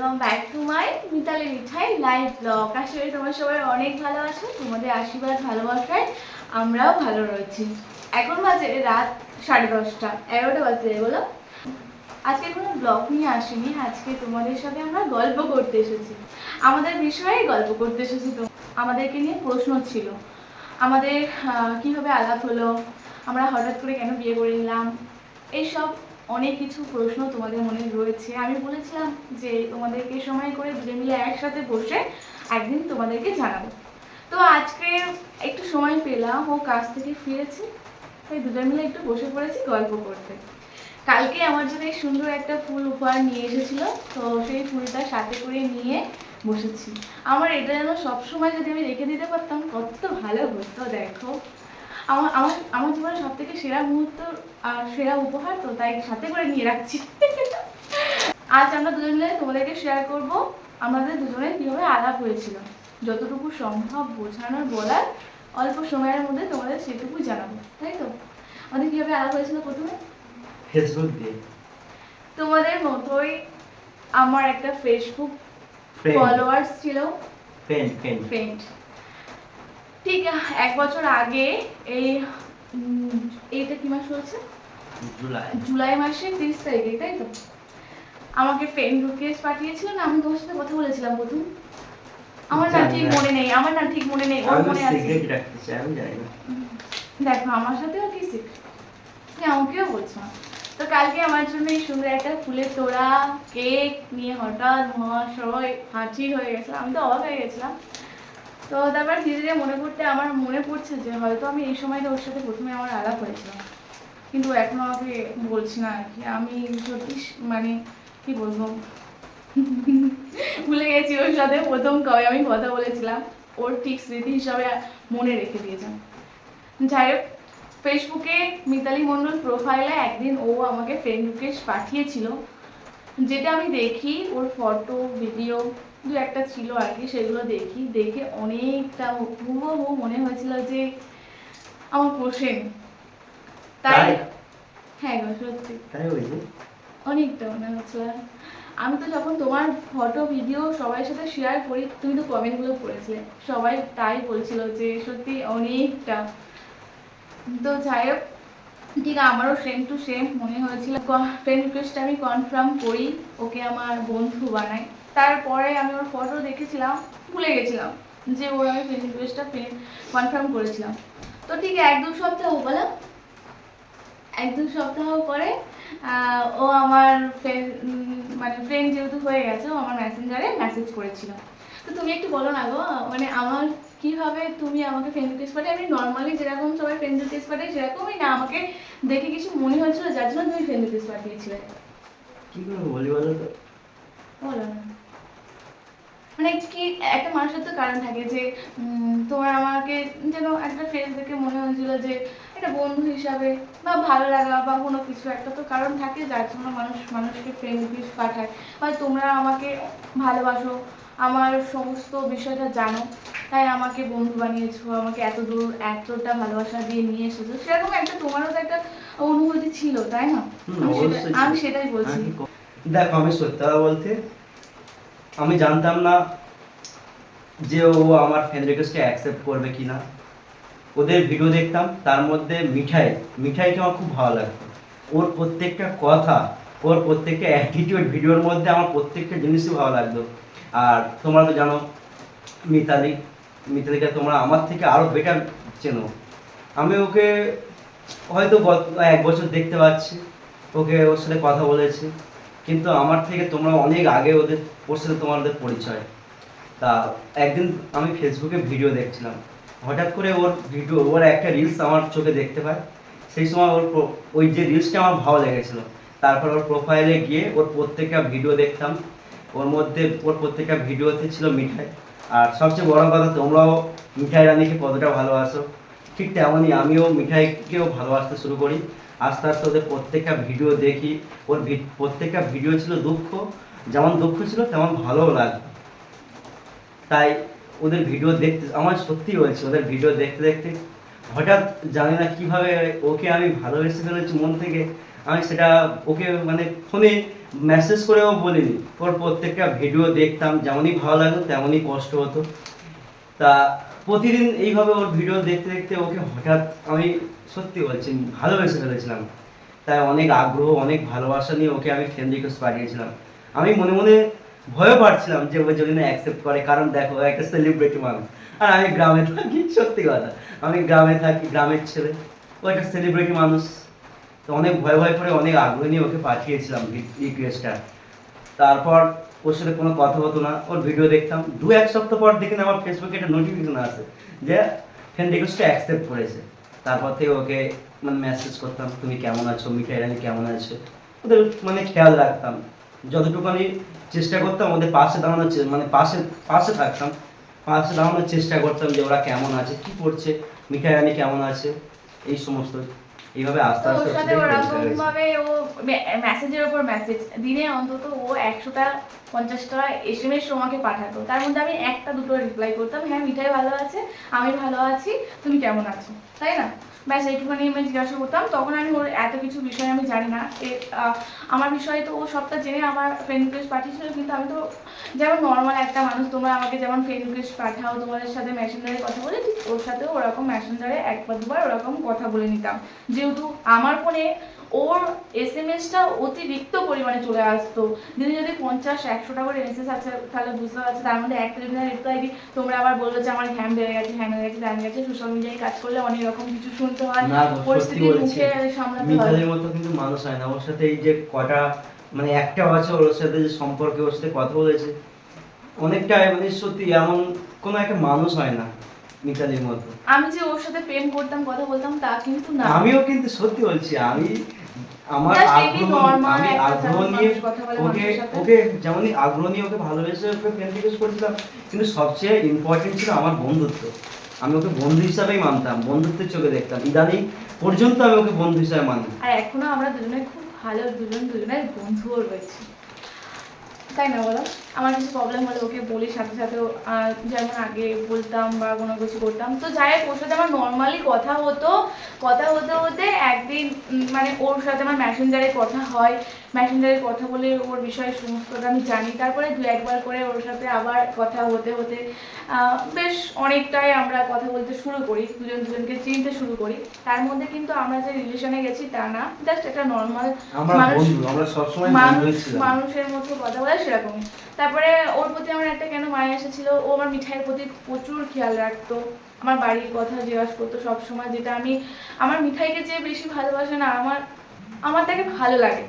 Welcome back to my Mitali Mithai live blog. করি তোমার সবাই অনেক ভালো আছো, তোমাদের আশীর্বাদ ভালোবাসায় আমরাও ভালো রয়েছি। এখন বাজে রাত সাড়ে দশটা, এগারোটা বাজে বলো? আজকে কোনো ব্লগ নিয়ে আসিনি, আজকে তোমাদের সাথে আমরা গল্প করতে এসেছি। আমাদের বিষয়ে গল্প করতে এসেছি তো। আমাদেরকে নিয়ে প্রশ্ন ছিল। আমাদের কীভাবে আলাপ হলো, আমরা হঠাৎ করে কেন বিয়ে করে নিলাম, এইসব অনেক কিছু প্রশ্ন তোমাদের মনে রয়েছে। আমি বলেছিলাম যে তোমাদেরকে সময় করে দুজন মিলে একসাথে বসে একদিন তোমাদেরকে জানাব। তো আজকে একটু সময় পেলাম, ও কাজ থেকে ফিরেছি, তাই দুজন মিলে একটু বসে পড়েছি গল্প করতে। কালকে আমার জন্য সুন্দর একটা ফুল উপহার নিয়ে এসেছিল, তো সেই ফুলটা সাথে করে নিয়ে বসেছি। আমার এটা যেন সবসময় যদি আমি রেখে দিতে পারতাম, কত ভালো হতো, দেখো। আমার আমার আমার জীবনের সব থেকে সেরা মুহূর্ত আর সেরা উপহার তো তাই সাথে করে নিয়ে রাখছি। আজ আমরা দুজন মিলে তোমাদেরকে শেয়ার করব আমাদের দুজনের কীভাবে আলাপ হয়েছিল। যতটুকু সম্ভব বোঝানোর বলার অল্প সময়ের মধ্যে তোমাদের সেটুকু জানাব তাই তো? আমাদের কীভাবে আলাপ হয়েছিল প্রথমে? ফেসবুক দিয়ে। তোমাদের মতোই আমার একটা ফেসবুক ফলোয়ার্স ছিল। ফ্রেন্ড ফ্রেন্ড ফ্রেন্ড ঠিক এক বছর আগে এই এইটা কি মাস হচ্ছে জুলাই। জুলাই মাসের তিরিশ তারিখে তাই তো? আমাকে ফ্রেন্ড রিকোয়েস্ট পাঠিয়েছিল না আমি তোমার সাথে কথা বলেছিলাম প্রথম আমার না ঠিক মনে নেই আমার না ঠিক মনে নেই ওর মনে আছে দেখো আমার সাথেও কি তুমি আমাকেও বলছো না। তো কালকে আমার জন্য এই সুন্দর একটা ফুলের তোড়া কেক নিয়ে হঠাৎ মহাশয় হাঁচি হয়ে গেছিল আমি তো অবাক হয়ে গেছিলাম। তো তারপর ধীরে ধীরে মনে করতে আমার মনে পড়ছে যে হয়তো আমি এই সময়টা ওর সাথে প্রথমে আমার আলাপ হয়েছিল কিন্তু এখন আমাকে বলছি না আর কি। আমি সত্যি মানে কি বলব? ভুলে গেছি ওর সাথে প্রথম কবে আমি কথা বলেছিলাম। ওর ঠিক স্মৃতি হিসাবে মনে রেখে দিয়েছেন যাই হোক, ফেসবুকে মিতালি মণ্ডল প্রোফাইলে একদিন ও আমাকে ফ্রেন্ড রিকোয়েস্ট পাঠিয়েছিল। যেটা আমি দেখি, ওর ফটো ভিডিও দু একটা ছিল আর কি সেগুলো দেখি। দেখে অনেকটা হুবহু মনে হয়েছিল যে আমার পোষেন তাই? হ্যাঁ গো সত্যি। তাই হয়েছে অনেকটা মনে হচ্ছিল আমি তো যখন তোমার ফটো ভিডিও সবার সাথে শেয়ার করি তুমি তো কমেন্টগুলো পড়েছিলে। সবাই তাই বলছিল যে সত্যি অনেকটা। তো যাই হোক ঠিক আমারও সেম টু সেম মনে হয়েছিল। ফ্রেন্ড রিকোয়েস্টটা আমি কনফার্ম করি ওকে আমার বন্ধু বানাই। তারপরে আমি ওর ফটো দেখেছিলাম ভুলে গেছিলাম যে ওর আমি ফ্রেন্ড রিকোয়েস্টটা কনফার্ম করেছিলাম। তো ঠিক এক দু সপ্তাহ বলো এক দু সপ্তাহ পরে ও আমার ফ্রেন্ড মানে ফ্রেন্ড যেহেতু হয়ে গেছে ও আমার মেসেঞ্জারে মেসেজ করেছিল। তো তুমি একটু বলো না গো মানে আমার কীভাবে তুমি আমাকে ফ্রেন্ড রিকোয়েস্ট পাঠাই আমি নর্মালি যেরকম সবাই ফ্রেন্ড রিকোয়েস্ট পাঠাই সেরকমই না আমাকে দেখে কিছু মনে হয়েছিল যার জন্য তুমি ফ্রেন্ড রিকোয়েস্ট পাঠিয়েছিলে। কি করে বলি বলো তো? বলো না। মানে কি একটা মানুষের তো কারণ থাকে যে তোমার আমাকে যেন একটা ফ্রেন্ড দেখে মনে হয়েছিল যে একটা বন্ধু হিসাবে বা ভালো লাগা বা কোনো কিছু একটা তো কারণ থাকে যার জন্য মানুষ মানুষকে ফ্রেন্ড রিকোয়েস্ট পাঠায়। বা তোমরা আমাকে ভালোবাসো আমার সমস্ত বিষয়টা জানো তাই আমাকে বন্ধু বানিয়েছো আমাকে এত দূর এতটা ভালোবাসা দিয়ে নিয়ে এসেছ। সেরকম একটা তোমারও তো একটা অনুভূতি ছিল তাই না? আমি সেটা- আমি সেটাই বলছি। দেখো আমি সত্যি কথা বলতে আমি জানতাম না যে ও আমার ফ্রেন্ড রিকোয়েস্টে অ্যাকসেপ্ট করবে কি না ওদের ভিডিও দেখতাম, তার মধ্যে মিঠাই, মিঠাইকে আমার খুব ভালো লাগতো। ওর প্রত্যেকটা কথা, ওর প্রত্যেকটা অ্যাটিটিউড ভিডিওর মধ্যে আমার প্রত্যেকটা জিনিসই ভালো লাগতো। আর তোমরা তো জানো, মিতালি, মিতালিকে তোমরা আমার থেকে আরও বেটার চেনো। আমি ওকে হয়তো এক বছর দেখতে পাচ্ছি। ওকে ওর সাথে কথা বলেছি। কিন্তু আমার থেকে তোমরা অনেক আগে ওদের ওর সাথে তোমাদের পরিচয়। তা একদিন আমি ফেসবুকে ভিডিও দেখছিলাম। হঠাৎ করে ওর ভিডিও ওর একটা রিলস আমার চোখে দেখতে পাই সেই সময় ওর ওই যে রিলসটা আমার ভালো লেগেছিলো। তারপর ওর প্রোফাইলে গিয়ে ওর প্রত্যেকটা ভিডিও দেখতাম। ওর মধ্যে, ওর প্রত্যেকটা ভিডিওতে ছিল মিঠাই। আর সবচেয়ে বড় কথা, তোমরাও মিঠাই রানীকে কতটা ভালোবাসো। ঠিক তেমনই আমিও মিঠাইকেও ভালোবাসতে শুরু করি। আস্তে আস্তে ওদের প্রত্যেকটা ভিডিও দেখি। ওর প্রত্যেকটা ভিডিও ছিল দুঃখ। যেমন দুঃখ ছিল, তেমন ভালোও লাগতো তাই ওদের ভিডিও দেখতে, আমার সত্যি বলছি, ওদের ভিডিও দেখতে দেখতে হঠাৎ জানি না কীভাবে ওকে আমি ভালোবেসে ফেলেছি মন থেকে। আমি সেটা ওকে মানে ফোনে মেসেজ করেও বলিনি। ওর প্রত্যেকটা ভিডিও দেখতাম, যেমনই ভালো লাগতো, তেমনই কষ্ট হতো। তা প্রতিদিন এইভাবে ওর ভিডিও দেখতে দেখতে ওকে হঠাৎ আমি সত্যি বলছি, ভালোবেসে ফেলেছিলাম। তাই অনেক আগ্রহ, অনেক ভালোবাসা নিয়ে ওকে আমি ফ্রেন্ড রিকোয়েস্ট পাঠিয়েছিলাম। আমি মনে মনে ভয়ও পাচ্ছিলাম যে ও যদি না অ্যাকসেপ্ট করে, কারণ দেখো একটা সেলিব্রিটি মানুষ। আর আমি গ্রামে থাকি, সত্যি কথা। আমি গ্রামে থাকি, গ্রামের ছেলে। ও একটা সেলিব্রিটি মানুষ। তো অনেক ভয় ভয় করে, অনেক আগ্রহ নিয়ে ওকে পাঠিয়েছিলাম রিকোয়েস্টটা তারপর ওর সাথে কোনো কথা হতো না, ওর ভিডিও দেখতাম। দু এক সপ্তাহ পর দেখি না, আমার ফেসবুকে একটা নোটিফিকেশন আসে যে ফ্রেন্ড রিকোয়েস্টটা অ্যাকসেপ্ট করেছে। তারপর থেকে ওকে মানে মেসেজ করতাম, তুমি কেমন আছো? রানী কেমন আছে? ওদের মানে খেয়াল রাখতাম। যতটুকু আমি চেষ্টা করতাম, ওদের পাশে দাঁড়ানোর মানে পাশে পাশে থাকতাম। পাশে দাঁড়ানোর চেষ্টা করতাম যে ওরা কেমন আছে, কি করছে মিঠাই রানী কেমন আছে? এই সমস্ত। এইভাবে আস্তে আস্তে সাথে ওর সাথে ওরকম ভাবে ও মেসেজের উপর মেসেজ দিনে অন্তত ও একশোটা পঞ্চাশটা এস এম এস তোমাকে পাঠাতো। তার মধ্যে আমি একটা দুটো রিপ্লাই করতাম হ্যাঁ মিঠাই ভালো আছে আমি ভালো আছি তুমি কেমন আছো? তাই না? ব্যাস এইটুখানি আমি জিজ্ঞাসা করতাম। তখন আমি ওর এত কিছু বিষয় আমি জানি না। এ, আমার বিষয়ে তো ও সবটা জেনে আমার ফ্রেন্ড রিকোয়েস্ট পাঠিয়েছিল কিন্তু আমি তো যেমন নর্মাল একটা মানুষ তোমরা আমাকে যেমন ফ্রেন্ড রিকোয়েস্ট পাঠাও তোমাদের সাথে মেসেঞ্জারে কথা বলে ওর সাথেও ওরকম মেসেঞ্জারে একবার দুবার ওরকম কথা বলে নিতাম। যেহেতু আমার ফোনে ওর এস এম এসটা অতিরিক্ত পরিমাণে চলে আসতো। দিনে যদি পঞ্চাশ একশোটা করে মেসেজ আছে তাহলে বুঝতে পারছি। তার মধ্যে একটা যদি রিপ্লাই দিই তোমরা আবার বলবে যে আমার হ্যাম বেড়ে গেছে হ্যান হয়ে গেছে ত্যান গেছে। সোশ্যাল মিডিয়ায় কাজ করলে অনেক রকম কিছু শুনতে হয়। পরিস্থিতির মুখে সামলাতে হয়। মতো কিন্তু মানুষ হয় না। ওর সাথে এই যে কটা মানে একটা বছর ওর সাথে যে সম্পর্কে ওর সাথে কথা বলেছে অনেকটা মানে সত্যি এমন কোনো একটা মানুষ হয় না মিতালির মতো। আমি যে ওর সাথে প্রেম করতাম কথা বলতাম তা কিন্তু না। আমিও কিন্তু সত্যি বলছি আমি আমার আগ্রহ আমি আগ্রহ নিয়ে ওকে ওকে যেমন আগ্রহ নিয়ে ওকে ভালোবেসে ওকে ফ্রেন্ড রিকোয়েস্ট করেছিলাম কিন্তু সবচেয়ে ইম্পর্টেন্ট ছিল আমার বন্ধুত্ব। আমি ওকে বন্ধু হিসাবেই মানতাম বন্ধুত্বের চোখে দেখতাম। ইদানিং পর্যন্ত আমি ওকে বন্ধু হিসাবে মানি। আর এখনও আমরা দুজনে খুব ভালো দুজন দুজনের বন্ধুও রয়েছে। তাই না বলো? আমার কিছু প্রবলেম হলে ওকে বলি সাথে সাথে যেমন আগে বলতাম বা কোনো কিছু করতাম। তো যাই হোক ওর সাথে আমার নর্মালি কথা হতো। কথা হতে হতে একদিন মানে ওর সাথে আমার মেসেঞ্জারে কথা হয়। মেসেঞ্জারে কথা বলে ওর বিষয়ে সমস্তটা আমি জানি। তারপরে দু একবার করে ওর সাথে আবার কথা হতে হতে আহ, বেশ অনেকটাই আমরা কথা বলতে শুরু করি। দুজন দুজনকে চিনতে শুরু করি। তার মধ্যে কিন্তু আমরা যে রিলেশনে গেছি তা না। জাস্ট একটা নর্মাল মানুষ- মানুষের মতো কথা বলে সেরকমই। তারপরে ওর প্রতি আমার একটা কেন মায়া এসেছিল? ও আমার মিঠাইয়ের প্রতি প্রচুর খেয়াল রাখতো। আমার বাড়ির কথা জিজ্ঞাসা করতো সবসময়, যেটা আমি, আমার মিঠাইকে যে বেশি ভালোবাসে না, আমার আমার তাকে ভালো লাগে।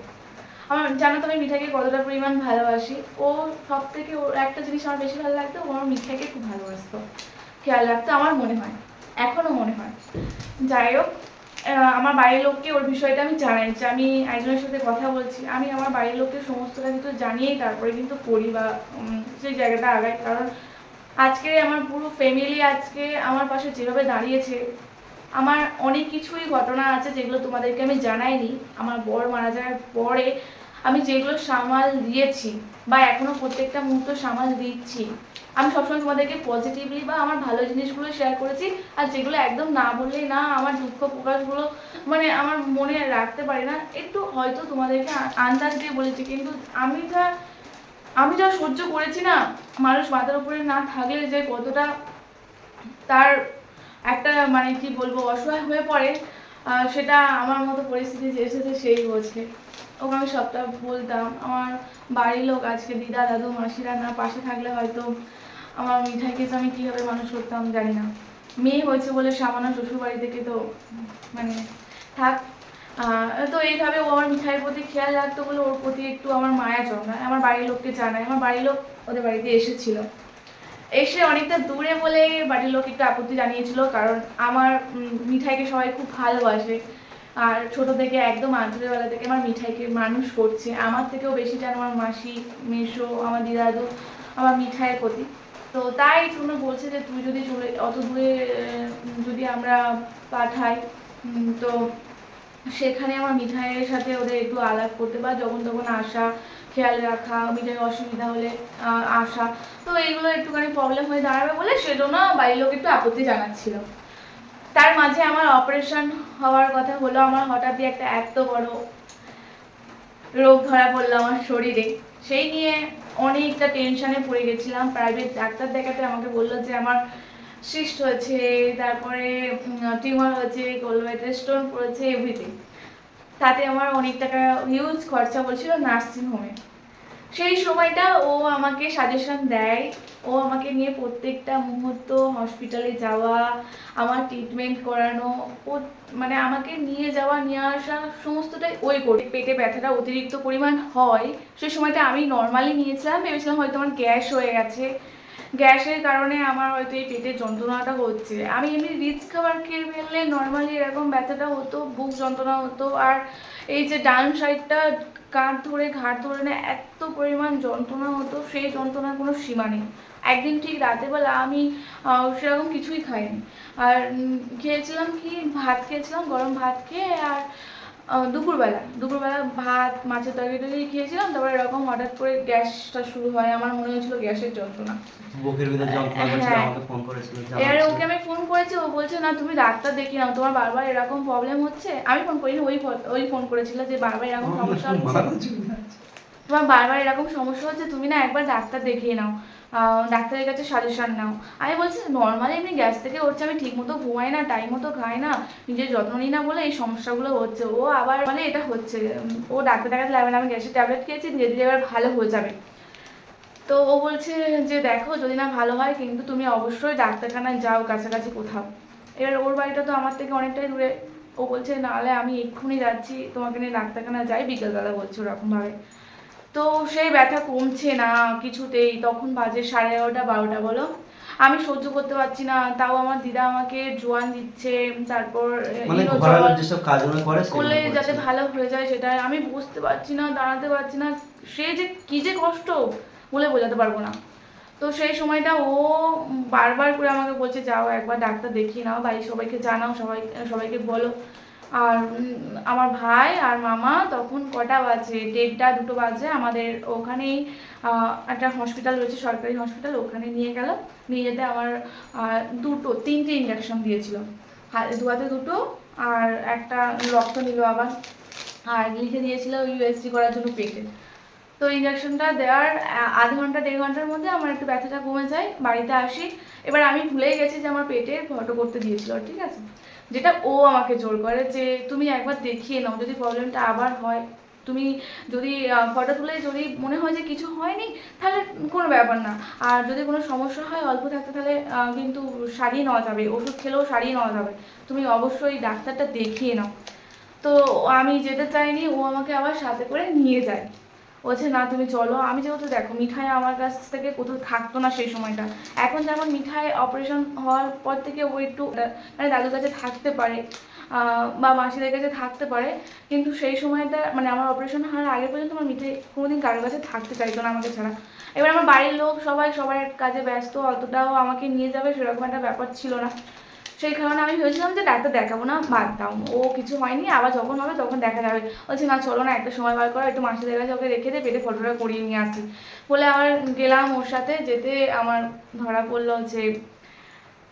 আমার, জানো তো আমি মিঠাইকে কতটা পরিমাণ ভালোবাসি? ও সব থেকে ওর একটা জিনিস আমার বেশি ভালো লাগতো, ও আমার মিঠাইকে খুব ভালোবাসতো। খেয়াল রাখতো, আমার মনে হয়। এখনও মনে হয়। যাই হোক আমার বাড়ির লোককে ওর বিষয়টা আমি জানাই যে আমি একজনের সাথে কথা বলছি। আমি আমার বাড়ির লোককে সমস্ত কাজ তো জানিয়েই তারপরে কিন্তু করি বা সেই জায়গাটা আগাই। কারণ আজকে আমার পুরো ফ্যামিলি আজকে আমার পাশে যেভাবে দাঁড়িয়েছে, আমার অনেক কিছুই ঘটনা আছে যেগুলো তোমাদেরকে আমি জানাইনি। আমার বর মারা যাওয়ার পরে আমি যেগুলো সামাল দিয়েছি বা এখনও প্রত্যেকটা মুহূর্ত সামাল দিচ্ছি, আমি সবসময় তোমাদেরকে পজিটিভলি বা আমার ভালো জিনিসগুলো শেয়ার করেছি আর যেগুলো একদম না বললেই না আমার দুঃখ প্রকাশগুলো মানে আমার মনে রাখতে পারি না। একটু হয়তো তোমাদেরকে আন্দাজ দিয়ে বলেছি, কিন্তু আমি যা আমি যা সহ্য করেছি না, মানুষ মাথার উপরে না থাকলে যে কতটা তার একটা মানে কি বলব, অসহায় হয়ে পড়ে সেটা আমার মতো পরিস্থিতি যে এসেছে সেই বোঝে ওকে আমি সবটা বলতাম। আমার বাড়ির লোক আজকে দিদা, দাদু, মাসিরা না, পাশে থাকলে হয়তো আমার মিঠাইকে যে আমি কীভাবে মানুষ করতাম জানি না। মেয়ে হয়েছে বলে সামান্য শ্বশুর বাড়ি থেকে তো মানে থাক। তো এইভাবে ও আমার মিঠাইয়ের প্রতি খেয়াল রাখতো বলে ওর প্রতি একটু আমার মায়া জন্মায়। আমার বাড়ির লোককে জানায়। আমার বাড়ির লোক ওদের বাড়িতে এসেছিল। এসে অনেকটা দূরে বলে বাড়ির লোক একটু আপত্তি জানিয়েছিল কারণ আমার মিঠাইকে সবাই খুব ভালোবাসে। আর ছোট থেকে একদম আন্তরিকবেলা থেকে আমার মিঠাইকে মানুষ করছে। আমার থেকেও বেশি যেন আমার মাসি মেশো আমার দিদাদু, আমার মিঠাইয়ের প্রতি। তো তাই শুনে বলছে যে, তুই যদি চলে, অত দূরে যদি আমরা পাঠাই তো সেখানে আমার মিঠাইয়ের সাথে ওদের একটু আলাপ করতে বা যখন তখন আসা, খেয়াল রাখা মিঠাইয়ের অসুবিধা হলে আসা। তো এইগুলো একটুখানি প্রবলেম হয়ে দাঁড়াবে বলে সেজন্য বাড়ির লোক একটু আপত্তি জানাচ্ছিল। তার মাঝে আমার অপারেশন হওয়ার কথা হলো, আমার হঠাৎই একটা এত বড় রোগ ধরা পড়ল আমার শরীরে। সেই নিয়ে অনেকটা টেনশনে পড়ে গেছিলাম। প্রাইভেট ডাক্তার দেখাতে আমাকে বলল যে আমার সিস্ট হয়েছে, তারপরে টিউমার হয়েছে গোলব্যাটার স্টোন পড়েছে এভরিথিং তাতে আমার অনেক টাকা হিউজ খরচা বলছিল নার্সিং হোমে সেই সময়টা ও আমাকে সাজেশন দেয়। ও আমাকে নিয়ে প্রত্যেকটা মুহূর্ত হসপিটালে যাওয়া, আমার ট্রিটমেন্ট করানো, ও মানে আমাকে নিয়ে যাওয়া, নিয়ে আসা সমস্তটাই ওই করে। পেটে ব্যথাটা অতিরিক্ত পরিমাণ হয়, সেই সময়টা আমি নর্মালি নিয়েছিলাম, ভেবেছিলাম হয়তো আমার গ্যাস হয়ে গেছে। গ্যাসের কারণে আমার হয়তো এই পেটের যন্ত্রণাটা হচ্ছে। আমি এমনি রিচ খাবার খেয়ে ফেললে নর্মালি এরকম ব্যথাটা হতো, বুক যন্ত্রণা হতো, আর এই যে ডান সাইডটা কাঁধ ধরে ঘাট ধরে না এত পরিমাণ যন্ত্রণা হতো, সেই যন্ত্রণার কোনো সীমা নেই। একদিন ঠিক রাতেবেলা আমি সেরকম কিছুই খাইনি। আর খেয়েছিলাম কি? ভাত খেয়েছিলাম, গরম ভাত খেয়ে, আর দুপুরবেলা। দুপুরবেলা ভাত মাছের তরকারি টরকারি খেয়েছিলাম তারপরে এরকম হঠাৎ করে গ্যাসটা শুরু হয়। আমার মনে হয়েছিল গ্যাসের যন্ত্রণা। বুকের ভিতরে যন্ত্রণা করছিল হ্যাঁ। আমাকে ফোন করেছিল এবারে ওকে আমি ফোন করেছি ও বলছে না তুমি ডাক্তার দেখিয়ে নাও তোমার বারবার এরকম প্রবলেম হচ্ছে। আমি ফোন করিনি ওই ওই ফোন করেছিল যে বারবার এরকম সমস্যা হচ্ছে। তোমার বারবার এরকম সমস্যা হচ্ছে তুমি না একবার ডাক্তার দেখিয়ে নাও। ডাক্তারের কাছে সাজেশন নাও। আমি বলছি নর্মালি এমনি গ্যাস থেকে হচ্ছে আমি ঠিক মতো ঘুমাই না টাইম মতো খাই না, নিজের যত্ন নিই না বলে এই সমস্যাগুলো হচ্ছে। ও আবার মানে এটা হচ্ছে, ও ডাক্তার দেখাতে লাগবে না আমি গ্যাসের ট্যাবলেট খেয়েছি, ধীরে ধীরে এবার ভালো হয়ে যাবে। তো ও বলছে যে, দেখো, যদি না ভালো হয়, কিন্তু তুমি অবশ্যই ডাক্তারখানায় যাও, কাছাকাছি কোথাও। এবার ওর বাড়িটা তো আমার থেকে অনেকটাই দূরে। ও বলছে, নাহলে আমি এক্ষুনি যাচ্ছি, তোমাকে নিয়ে ডাক্তারখানা যাই। বিকেলবেলা বলছে ওরকমভাবে। তো সেই ব্যথা কমছে না কিছুতেই। তখন বাজে সাড়ে এগারোটা বারোটা বলো। আমি সহ্য করতে পারছি না। তাও আমার দিদা আমাকে জোয়ান দিচ্ছে। তারপর মানে করলে যাতে ভালো হয়ে যায় সেটা আমি বুঝতে পারছি না দাঁড়াতে পারছি না। সে যে কি যে কষ্ট বলে বোঝাতে পারব না। তো সেই সময়টা ও বারবার করে আমাকে বলছে যাও একবার ডাক্তার দেখিয়ে নাও বাড়ির সবাইকে জানাও সবাই সবাইকে বলো। আর আমার ভাই আর মামা তখন কটা বাজে? দেড়টা, দুটো বাজে। আমাদের ওখানেই একটা হসপিটাল রয়েছে, সরকারি হসপিটাল ওখানে নিয়ে গেল। নিয়ে যেতে আমার দুটো, তিনটে ইঞ্জেকশন দিয়েছিল। হাতে দু হাতে দুটো আর একটা রক্ত নিল আবার। আর লিখে দিয়েছিল ইউএসজি করার জন্য পেটে। তো ইঞ্জেকশনটা দেওয়ার আধ ঘণ্টা, দেড় ঘণ্টার মধ্যে আমার একটু ব্যথাটা কমে যায়। বাড়িতে আসি। এবার আমি ভুলে গেছি যে আমার পেটে ফটো করতে দিয়েছিল, ঠিক আছে? যেটা ও আমাকে জোর করে যে তুমি একবার দেখিয়ে নাও, যদি প্রবলেমটা আবার হয়। তুমি যদি ফটো তুলে যদি মনে হয় যে কিছু হয়নি, তাহলে কোনো ব্যাপার না। আর যদি কোনো সমস্যা হয়, অল্প থাকতে তাহলে কিন্তু সারিয়ে নেওয়া যাবে। ওষুধ খেলেও সারিয়ে নেওয়া যাবে। তুমি অবশ্যই ডাক্তারটা দেখিয়ে নাও। তো আমি যেতে চাইনি, ও আমাকে আবার সাথে করে নিয়ে যায়। বলছে না, তুমি চলো। আমি যেহেতু দেখো, মিঠাই আমার কাছ থেকে কোথাও থাকতো না সেই সময়টা। এখন যেমন মিঠাই অপারেশন হওয়ার পর থেকে ও একটু মানে দাদুর কাছে থাকতে পারে বা মাসিদের কাছে থাকতে পারে, কিন্তু সেই সময়টা মানে আমার অপারেশন হওয়ার আগে পর্যন্ত আমার মিঠাই কোনোদিন কারোর কাছে থাকতে চাইতো না আমাকে ছাড়া। এবার আমার বাড়ির লোক সবাই সবার কাজে ব্যস্ত, অতটাও আমাকে নিয়ে যাবে সেরকম একটা ব্যাপার ছিল না। সেই কারণে আমি ভেবেছিলাম যে ডাক্তার দেখাবো না, বাদ দাও। ও কিছু হয়নি, আবার যখন হবে তখন দেখা যাবে। বলছে, না, চলো না, একটা সময় বার করো, একটু মাসিদের কাছে ওকে রেখে দিয়ে পেটে ফটোটা করিয়ে নিয়ে আসি। বলে আবার গেলাম ওর সাথে, যেতে আমার ধরা পড়ল যে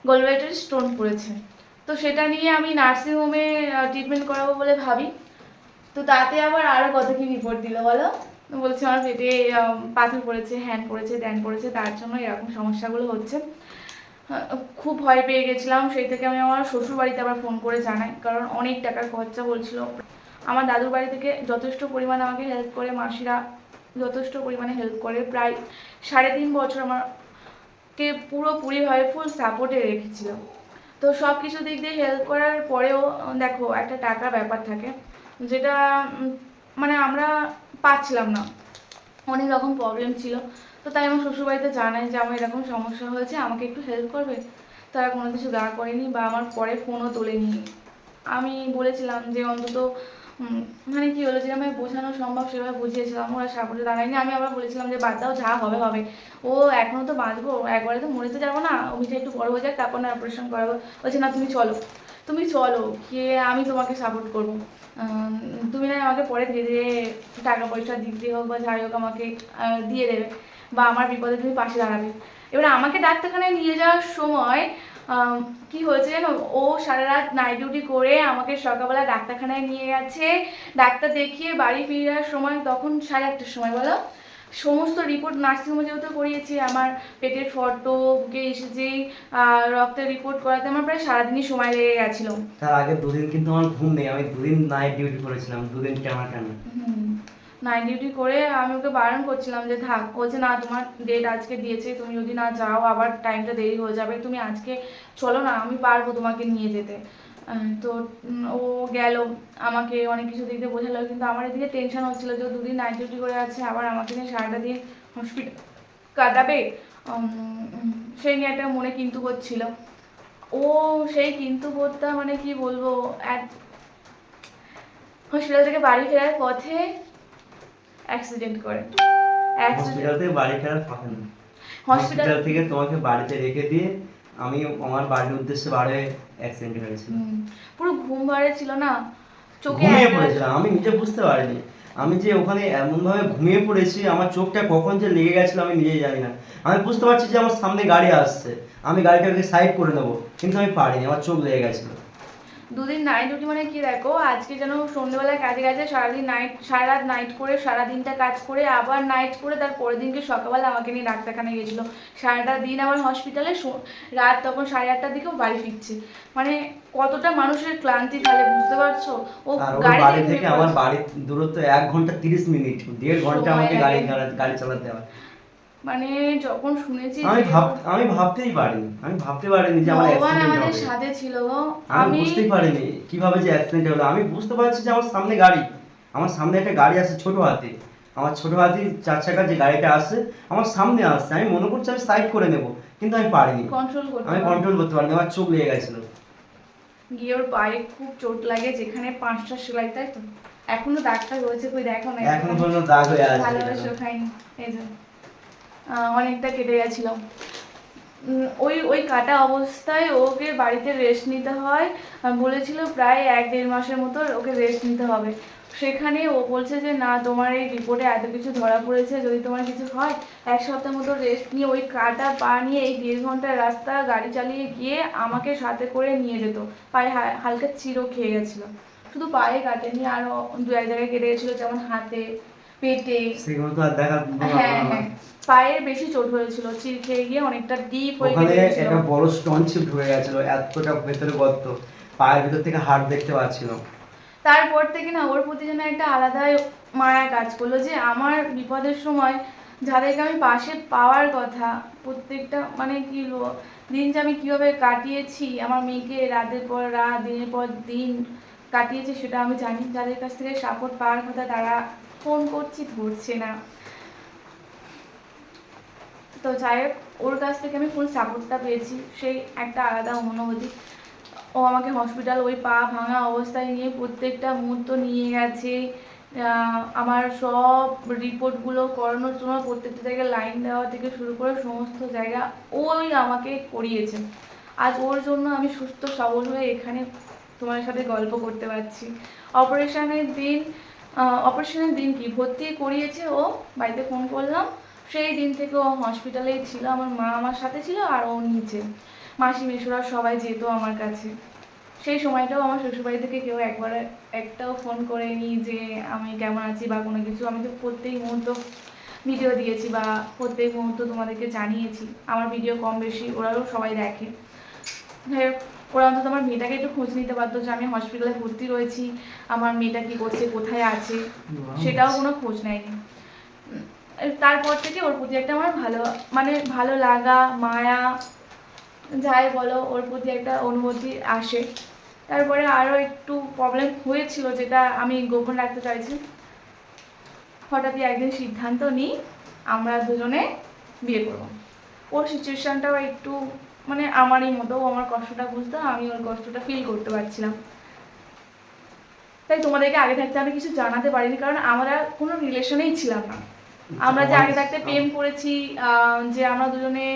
গোলব্যাটার স্টোন পড়েছে। তো সেটা নিয়ে আমি নার্সিংহোমে ট্রিটমেন্ট করাবো বলে ভাবি। তো তাতে আবার আরও কত কি রিপোর্ট দিল বলো? বলছে, আমার পেটে পাথর পড়েছে হ্যান্ড পড়েছে ড্যান পড়েছে, তার জন্য এরকম সমস্যাগুলো হচ্ছে। খুব ভয় পেয়ে গেছিলাম। সেই থেকে আমি আমার শ্বশুর বাড়িতে আবার ফোন করে জানাই। কারণ অনেক টাকার খরচা বলছিল। আমার দাদুর বাড়ি থেকে যথেষ্ট পরিমাণে আমাকে হেল্প করে মাসিরা। যথেষ্ট পরিমাণে হেল্প করে। প্রায় সাড়ে তিন বছর আমারকে পুরোপুরিভাবে ফুল সাপোর্টে রেখেছিল। তো সব কিছু দিক দিয়ে হেল্প করার পরেও, দেখো, একটা টাকা ব্যাপার থাকে। যেটা মানে আমরা পাচ্ছিলাম না। অনেক রকম প্রবলেম ছিল। তো তাই আমার শ্বশুরবাড়িতে জানাই যে আমার এরকম সমস্যা হয়েছে, আমাকে একটু হেল্প করবে। তারা কোনো কিছু দাঁড় করেনি বা আমার পরে ফোনও তোলেনি। আমি বলেছিলাম যে অন্তত মানে কি হলো যে আমি বোঝানো সম্ভব সেভাবে বুঝিয়েছিলাম, ওরা সাপোর্টে দাঁড়ায়নি। আমি আবার বলেছিলাম যে বাদ দাও, যা হবে হবে। ও এখনও তো বাঁচবো, একবারে তো মরে তো যাব না। মিঠে একটু বড় হয়ে যাক, তারপর না অপারেশন করাবো। বলছে, না, তুমি চলো তুমি চলো কে আমি তোমাকে সাপোর্ট করব। তুমি না আমাকে পরে ধীরে ধীরে টাকা পয়সা দিয়ে হোক বা যাই হোক আমাকে দিয়ে দেবে। বা আমার বিপদে তুমি পাশে দাঁড়াবে। এবার আমাকে ডাক্তারখানায় নিয়ে যাওয়ার সময় কি হয়েছে জানো ও সারা রাত নাইট ডিউটি করে আমাকে সকালবেলা ডাক্তারখানায় নিয়ে গেছে। ডাক্তার দেখিয়ে বাড়ি ফিরার সময় তখন সাড়ে আটটার সময় বলো। সমস্ত রিপোর্ট নার্সিংহোমে যেহেতু করিয়েছি আমার পেটের ফটো বুকে এসেছে রক্তের রিপোর্ট করাতে আমার প্রায় সারাদিনই সময় লেগে গেছিল। তার আগে দুদিন কিন্তু আমার ঘুম নেই আমি দুদিন নাইট ডিউটি করেছিলাম দুদিন টানা টানা নাইট ডিউটি করে আমি ওকে বারণ করছিলাম যে, থাক, বলছে, না, তোমার ডেট আজকে দিয়েছে, তুমি যদি না যাও, আবার টাইমটা দেরি হয়ে যাবে, তুমি আজকে চলো না, আমি পারব তোমাকে নিয়ে যেতে। তো ও গেল, আমাকে অনেক কিছু দিক দিয়ে বোঝালো, কিন্তু আমার এদিকে টেনশন হচ্ছিল যে দুদিন নাইট ডিউটি করে আছে, আবার আমাকে নিয়ে সারাটা দিন হসপিটাল কাটাবে। সেই নিয়ে একটা মনে কিন্তু হচ্ছিল। ও সেই কিন্তু বোধটা মানে কি বলব হসপিটাল থেকে বাড়ি ফেরার পথে অ্যাক্সিডেন্ট করে। হসপিটাল থেকে বাড়ি ফেরার না হসপিটাল থেকে তোমাকে বাড়িতে রেখে দিয়ে আমি আমার বাড়ির উদ্দেশ্যে বাড়ি অ্যাক্সিডেন্ট হয়েছিল পুরো ঘুম ভারে ছিল না? চোখে ঘুমিয়ে পড়েছিলাম আমি নিজে বুঝতে পারিনি। আমি যে ওখানে এমন ভাবে ঘুমিয়ে পড়েছি আমার চোখটা কখন যে লেগে গেছিল আমি নিজেই জানি না। আমি বুঝতে পারছি যে আমার সামনে গাড়ি আসছে আমি গাড়িটাকে সাইড করে নেব কিন্তু আমি পারিনি আমার চোখ লেগে গেছিল। দুদিন নাইট ডিউটি মানে কি দেখো? আজকে যেন সন্ধ্যেবেলায় কাজে গেছে সারাদিন নাইট সারা রাত নাইট করে সারা দিনটা কাজ করে আবার নাইট করে তার পরের দিনকে সকালবেলা আমাকে নিয়ে ডাক্তারখানায় গেছিল সারাটা দিন আমার হসপিটালে রাত তখন সাড়ে আটটার দিকেও বাড়ি ফিরছে। মানে কতটা মানুষের ক্লান্তি তাহলে বুঝতে পারছ? ও গাড়ি থেকে আমার বাড়ির দূরত্ব এক ঘণ্টা তিরিশ মিনিট। দেড় ঘণ্টা আমাকে গাড়ি গাড়ি চালাতে হয়। মানে যখন শুনেছি আমি আমি ভাবতেই পারিনি আমি ভাবতে পারিনি যে আমার অ্যাক্সিডেন্ট আমাদের সাথে ছিল গো। আমি বুঝতেই পারিনি কীভাবে যে অ্যাক্সিডেন্ট হলো। আমি বুঝতে পারছি যে আমার সামনে গাড়ি আমার সামনে একটা গাড়ি আছে ছোট হাতি। আমার ছোট হাতি চার চাকার যে গাড়িটা আসছে আমার সামনে আসছে। আমি মনে করছি আমি সাইড করে নেব কিন্তু আমি পারিনি। কন্ট্রোল করতে আমি কন্ট্রোল করতে পারিনি আমার চোখ লেগে গেছিল। গিয়ে ওর পায়ে খুব চোট লাগে যেখানে পাঁচটা সেলাই তাই তো? এখনও দাগটা রয়েছে কই? দেখো না এখন পর্যন্ত দাগ হয়ে আছে ভালোবাসো খাইনি। এই অনেকটা কেটে গেছিল। ওই ওই কাটা অবস্থায় ওকে বাড়িতে রেস্ট নিতে হয়। বলেছিল প্রায় এক দেড় মাসের মতো ওকে রেস্ট নিতে হবে। সেখানে ও বলছে যে, না, তোমার এই রিপোর্টে এত কিছু ধরা পড়েছে। যদি তোমার কিছু হয়, এক সপ্তাহ মতো রেস্ট নিয়ে ওই কাটা পা নিয়ে এই দেড় ঘণ্টার রাস্তা গাড়ি চালিয়ে গিয়ে আমাকে সাথে করে নিয়ে যেত। পায়ে হালকা চিরো খেয়ে গেছিল। শুধু পায়ে কাটেনি আরও দু এক জায়গায় কেটে গেছিল, যেমন হাতে পেটে। সেগুলো তো আর দেখা হ্যাঁ হ্যাঁ পায়ের বেশি চোট হয়েছিল চির খেয়ে গিয়ে অনেকটা ডিপ হয়ে ওখানে একটা বড় স্টোন চিপ ঢুকে গেছিল এতটা ভেতরে গর্ত পায়ের ভিতর থেকে হাড় দেখতে পাচ্ছিল। তারপর থেকে না ওর প্রতি যেন একটা আলাদাই মায়া কাজ করল যে আমার বিপদের সময় যাদেরকে আমি পাশে পাওয়ার কথা প্রত্যেকটা মানে কি দিন যে আমি কীভাবে কাটিয়েছি আমার মেয়েকে রাতের পর রাত দিনের পর দিন কাটিয়েছি সেটা আমি জানি। যাদের কাছ থেকে সাপোর্ট পাওয়ার কথা তারা ফোন করছি, ধরছে না। তো যাই হোক, ওর কাছ থেকে আমি ফুল সাপোর্টটা পেয়েছি। সেই একটা আলাদা অনুভূতি। ও আমাকে হসপিটাল ওই পা ভাঙা অবস্থায় নিয়ে প্রত্যেকটা মুহূর্ত নিয়ে গেছে। আমার সব রিপোর্টগুলো করানোর জন্য প্রত্যেকটা জায়গায় লাইন দেওয়া থেকে শুরু করে সমস্ত জায়গা ওই আমাকে করিয়েছে। আজ ওর জন্য আমি সুস্থ, সবল হয়ে এখানে তোমার সাথে গল্প করতে পারছি। অপারেশনের দিন অপারেশনের দিন কি? ভর্তি করিয়েছে ও বাড়িতে ফোন করলাম। সেই দিন থেকে ও হসপিটালেই ছিল আমার মা আমার সাথে ছিল আর ও নিচে। মাসি মেশুরা সবাই যেত আমার কাছে। সেই সময়টাও আমার শ্বশুরবাড়ি থেকে কেউ একবার একটাও ফোন করেনি যে আমি কেমন আছি বা কোনো কিছু। আমি তো প্রত্যেক মুহূর্ত ভিডিও দিয়েছি বা প্রত্যেক মুহূর্ত তোমাদেরকে জানিয়েছি। আমার ভিডিও কম বেশি ওরাও সবাই দেখে। হোক, ওরা অন্তত আমার মেয়েটাকে একটু খোঁজ নিতে পারতো যে আমি হসপিটালে ভর্তি রয়েছি আমার মেয়েটা কী করছে কোথায় আছে? সেটাও কোনো খোঁজ নেয়নি। তারপর থেকে ওর প্রতি একটা আমার ভালো মানে ভালো লাগা মায়া যাই বলো ওর প্রতি একটা অনুভূতি আসে। তারপরে আরও একটু প্রবলেম হয়েছিল যেটা আমি গোপন রাখতে চাইছি। হঠাৎই একদিন সিদ্ধান্ত নিই আমরা দুজনে বিয়ে করব। ওর সিচুয়েশানটাও একটু মানে আমারই মতো ও আমার কষ্টটা বুঝতো আমি ওর কষ্টটা ফিল করতে পারছিলাম। তাই তোমাদেরকে আগে থাকতে আমি কিছু জানাতে পারিনি কারণ আমরা কোনো রিলেশনেই ছিলাম না। আমরা যে আগে থাকতে প্রেম করেছি যে আমরা দুজনে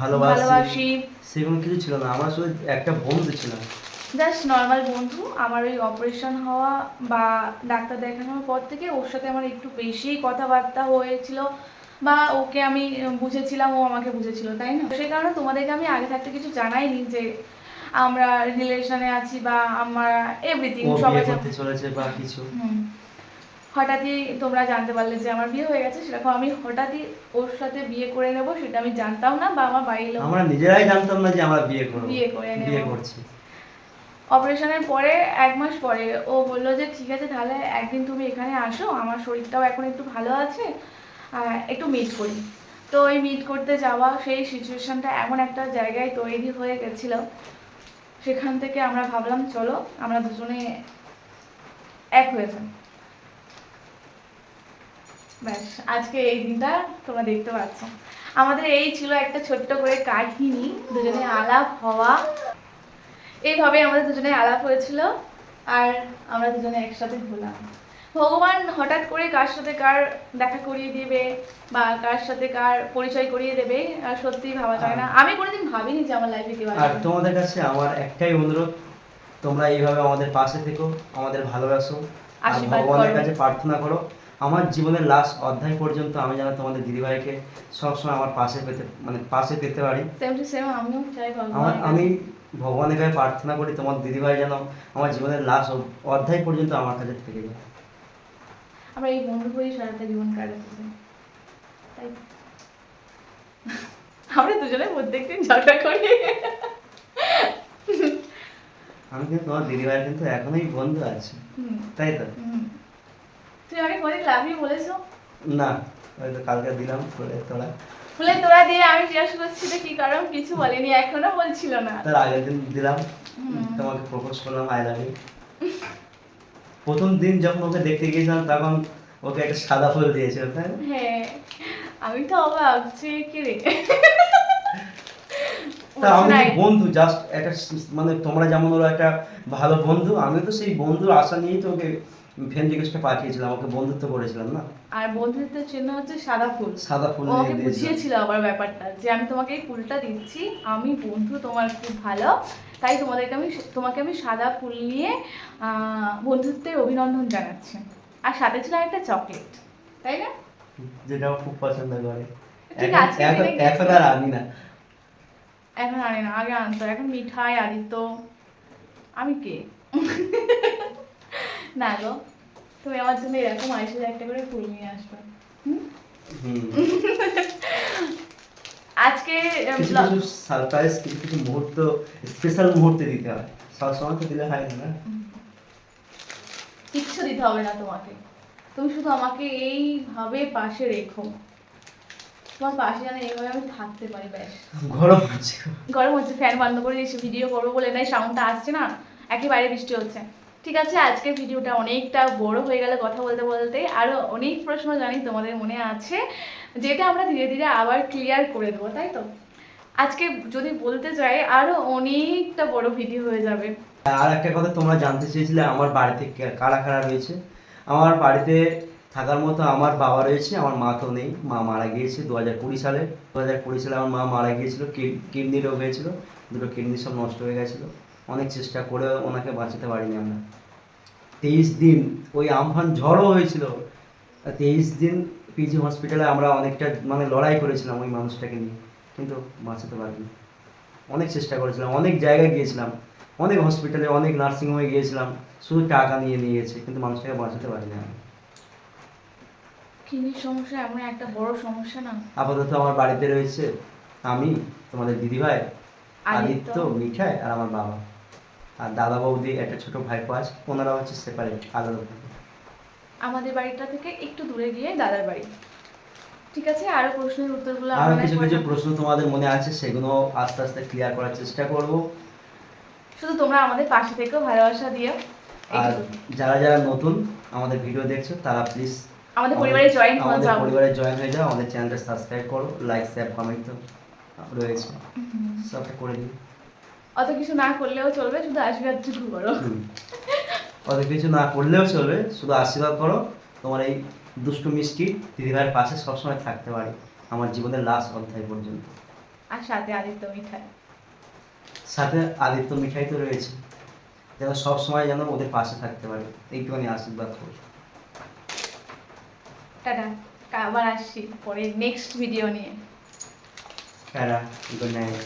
ভালোবাসি। সেরকম কিছু ছিল না। আমার শুধু একটা বন্ধু ছিল জাস্ট নর্মাল বন্ধু। আমার ওই অপারেশন হওয়া বা ডাক্তার দেখানোর পর থেকে ওর সাথে আমার একটু বেশি কথাবার্তা হয়েছিল। বা ওকে আমি বুঝেছিলাম ও আমাকে বুঝেছিল তাই না? সেই কারণে তোমাদেরকে আমি আগে থাকতে কিছু জানাইনি যে আমরা রিলেশনে আছি বা আমরা এভরিথিং সবাই চলেছে বা কিছু। হঠাৎই তোমরা জানতে পারলে যে আমার বিয়ে হয়ে গেছে সেরকম আমি হঠাৎই ওর সাথে বিয়ে করে নেব সেটা আমি জানতাম না বা আমার বাড়ির লোক আমরা নিজেরাই জানতাম না যে আমরা বিয়ে করব বিয়ে করে নেব। বিয়ে করছি অপারেশনের পরে এক মাস পরে ও বলল যে ঠিক আছে তাহলে একদিন তুমি এখানে আসো আমার শরীরটাও এখন একটু ভালো আছে একটু মিট করি। তো ওই মিট করতে যাওয়া, সেই সিচুয়েশনটা এমন একটা জায়গায় তৈরি হয়ে গেছিল। সেখান থেকে আমরা ভাবলাম, চলো আমরা দুজনে এক হয়ে যাই। ব্যাস, আজকে এই দিনটা তোমরা দেখতে পাচ্ছ। আমাদের এই ছিল একটা ছোট্ট করে কাহিনী, দুজনে আলাপ হওয়া। এইভাবে আমাদের দুজনে আলাপ হয়েছিল, আর আমরা দুজনে একসাথে হলাম ভগবান হঠাৎ করে কার সাথে কার দেখা করিয়ে দিবে বা কার সাথে কার পরিচয় করিয়ে দেবে আর সত্যি ভাবা যায় না। আমি কোনোদিন ভাবিনি যে আমার লাইফে কেউ আর তোমাদের কাছে আমার একটাই অনুরোধ তোমরা এইভাবে আমাদের পাশে থেকো আমাদের ভালোবাসো আর ভগবানের। কাছে প্রার্থনা করো। আমার জীবনের লাস্ট অধ্যায় পর্যন্ত আমি যেন তোমাদের দিদিভাইকে সবসময় আমার পাশে পেতে মানে পাশে পেতে পারি। আমার আমি ভগবানের কাছে প্রার্থনা করি তোমার দিদিভাই যেন আমার জীবনের লাস্ট অধ্যায় পর্যন্ত আমার কাছে থেকে যায়। আমরা এই বন্ধু হয়ে সারাটা জীবন কাটাতে তাই। আমরা দুজনে প্রত্যেকদিন ঝগড়া করি। আমি কিন্তু তোমার দিদিভাইয়ের কিন্তু এখনোই বন্ধু আছে। তাই তো। তুই আমাকে কোনদিন লাভ ইউ বলেছ। না হয়তো কালকে দিলাম করে তোরা ফুলে তোরা দিয়ে আমি জিজ্ঞাসা করছি যে কি কারণ কিছু বলেনি এখনও বলছিল না। তার আগের দিন দিলাম। তোমাকে প্রপোজ করলাম আই লাভ ইউ প্রথম দিন যখন ওকে দেখতে গিয়েছিলাম তখন ওকে একটা সাদা ফুল দিয়েছিল তাই না? হ্যাঁ আমি তো অবাক যে কি রে? তা বন্ধু জাস্ট একটা মানে তোমরা যেমন একটা ভালো বন্ধু আমি তো সেই বন্ধুর আশা নিয়েই তো ওকে ফ্রেন্ড রিকোয়েস্টটা পাঠিয়েছিলাম ওকে বন্ধুত্ব করেছিলাম না? আর বন্ধুত্বের চিহ্ন হচ্ছে সাদা ফুল। সাদা ফুল ও আমাকে নিয়ে দিয়েছিলাম বুঝিয়েছিল আবার ব্যাপারটা যে আমি তোমাকে এই ফুলটা দিচ্ছি আমি বন্ধু তোমার খুব ভালো। তাই তোমাদেরকে আমি তোমাকে আমি সাদা ফুল নিয়ে বন্ধুত্বের অভিনন্দন জানাচ্ছি। আর সাথে ছিল একটা চকলেট তাই না? যেটা ও খুব পছন্দ করে। এখন- আর আনি না। এখন আনে না আগে আনতো এখন মিঠাই আদিত্য। আমি কে? না গো তুমি আমার জন্য এরকম আইসে একটা করে ফুল নিয়ে আসবে। হুম? হুম। আজকে আহ, কিছু vlog- কিছু সারপ্রাইজ কিছু কিছু মুহূর্ত স্পেশাল মুহূর্তে দিতে হয়। সব তো দিলে হয় না কিচ্ছু দিতে হবে না তোমাকে। তুমি শুধু আমাকে এইভাবে পাশে রেখো। তোমার পাশে যেন এইভাবে আমি থাকতে পারি ব্যাস। গরম হচ্ছে। গরম হচ্ছে ফ্যান বন্ধ করে দিয়েছি ভিডিও করব বলে নাই সাউন্ডটা আসছে না? একেবারে বৃষ্টি হচ্ছে। ঠিক আছে আজকে ভিডিওটা অনেকটা বড় হয়ে গেল কথা বলতে বলতে। আরও অনেক প্রশ্ন জানি তোমাদের মনে আছে, যেটা আমরা ধীরে ধীরে আবার ক্লিয়ার করে দেবো, তাই তো? আজকে যদি বলতে চাই আরও অনেকটা বড় ভিডিও হয়ে যাবে। আর একটা কথা, তোমরা জানতে চেয়েছিলে আমার বাড়িতে কারা কারা রয়েছে? আমার বাড়িতে থাকার মতো আমার বাবা রয়েছে, আমার মা তো নেই, মা মারা গিয়েছে দু হাজার কুড়ি সালে। দু হাজার কুড়ি সালে আমার মা মারা গিয়েছিল কিডনি রোগ হয়েছিল, দুটো কিডনি সব নষ্ট হয়ে গেছিল। অনেক চেষ্টা করে ওনাকে বাঁচাতে পারিনি আমরা। তেইশ দিন ওই আমফান ঝড়ও হয়েছিল। তেইশ দিন পিজি হসপিটালে আমরা অনেকটা মানে লড়াই করেছিলাম ওই মানুষটাকে নিয়ে কিন্তু বাঁচাতে পারিনি। অনেক চেষ্টা করেছিলাম অনেক জায়গায় গিয়েছিলাম। অনেক হসপিটালে অনেক নার্সিংহোমে গিয়েছিলাম। শুধু টাকা নিয়ে নিয়ে গেছে কিন্তু মানুষটাকে বাঁচাতে পারিনি আমি সমস্যা এমন একটা বড় সমস্যা না? আপাতত আমার বাড়িতে রয়েছে আমি তোমাদের দিদিভাই আদিত্য মিঠাই আর আমার বাবা। আর দাদা বৌদি একটা ছোট ভাইপো আছে ওনারা হচ্ছে সেপারেট আলাদা থাকে। আমাদের বাড়িটা থেকে একটু দূরে গিয়ে দাদার বাড়ি। ঠিক আছে? আরও প্রশ্নের উত্তরগুলো আরও কিছু কিছু প্রশ্ন তোমাদের মনে আছে সেগুলো আস্তে আস্তে ক্লিয়ার করার চেষ্টা করব। শুধু তোমরা আমাদের পাশে থেকেও ভালোবাসা দিও। আর যারা যারা নতুন আমাদের ভিডিও দেখছ তারা প্লিজ আমাদের পরিবারে জয়েন হয়ে আমাদের যাও পরিবারে জয়েন হয়ে যাও আমাদের চ্যানেলটা সাবস্ক্রাইব করো লাইক শেয়ার কমেন্ট তো রয়েছে। সবটা করে দিই অত কিছু না করলেও চলবে শুধু আশীর্বাদটুকু করো। অত কিছু না করলেও চলবে শুধু আশীর্বাদ করো। তোমার এই দুষ্টু মিষ্টি দিদিভাইয়ের পাশে সবসময় থাকতে পারি আমার জীবনের লাস্ট অধ্যায় পর্যন্ত। আর সাথে আদিত্য মিঠাই। সাথে আদিত্য মিঠাই তো রয়েছে যেন সবসময় যেন ওদের পাশে থাকতে পারি এইটুখানি আশীর্বাদ করো। টাটা আবার আসছি পরে নেক্সট ভিডিও নিয়ে। Tata good night